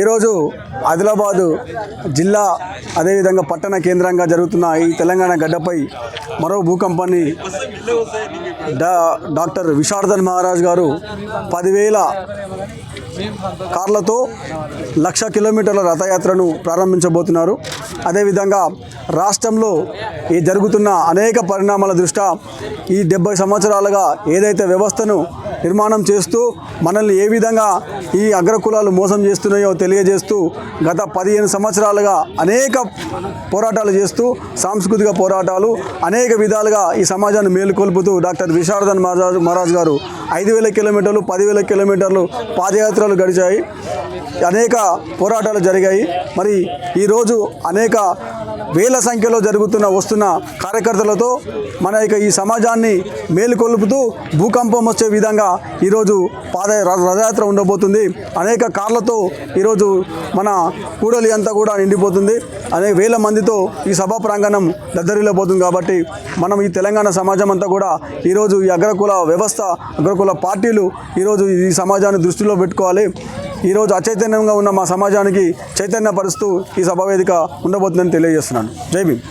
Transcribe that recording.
ఈరోజు ఆదిలాబాదు జిల్లా అదేవిధంగా పట్టణ కేంద్రంగా జరుగుతున్న ఈ తెలంగాణ గడ్డపై మరో భూకంపాన్ని డా డాక్టర్ విశారదన్ మహారాజ్ గారు పదివేల కార్లతో లక్ష కిలోమీటర్ల రథయాత్రను ప్రారంభించబోతున్నారు. అదేవిధంగా రాష్ట్రంలో ఈ జరుగుతున్న అనేక పరిణామాల దృష్ట్యా ఈ డెబ్బై సంవత్సరాలుగా ఏదైతే వ్యవస్థను నిర్మాణం చేస్తూ మనల్ని ఏ విధంగా ఈ అగ్రకులాలు మోసం చేస్తున్నాయో తెలియజేస్తూ గత పదిహేను సంవత్సరాలుగా అనేక పోరాటాలు చేస్తూ సాంస్కృతిక పోరాటాలు అనేక విధాలుగా ఈ సమాజాన్ని మేలుకొల్పుతూ డాక్టర్ విశారదన్ మహారాజ్ మహారాజ్ గారు ఐదు వేల కిలోమీటర్లు పదివేల కిలోమీటర్లు పాదయాత్రలు గడిచాయి. అనేక పోరాటాలు జరిగాయి. మరి ఈరోజు అనేక వేల సంఖ్యలో జరుగుతున్న వస్తున్న కార్యకర్తలతో మన యొక్క ఈ సమాజాన్ని మేలుకొల్పుతూ భూకంపం వచ్చే విధంగా ఈరోజు పాద ర- రథయాత్ర ఉండబోతుంది. అనేక కార్లతో ఈరోజు మన కూడలి అంతా కూడా నిండిపోతుంది. అనే వేల మందితో ఈ సభా ప్రాంగణం దద్దరిల్లిపోతుంది కాబట్టి మనం ఈ తెలంగాణ సమాజం అంతా కూడా ఈరోజు ఈ అగ్రకుల వ్యవస్థ అగ్రకుల పార్టీలు ఈరోజు ఈ సమాజాన్ని దృష్టిలో పెట్టుకోవాలి. ఈరోజు అచైతన్యంగా ఉన్న మా సమాజానికి చైతన్యపరుస్తూ ఈ సభా వేదిక ఉండబోతుందని తెలియజేస్తున్నాను. జై భీమ్.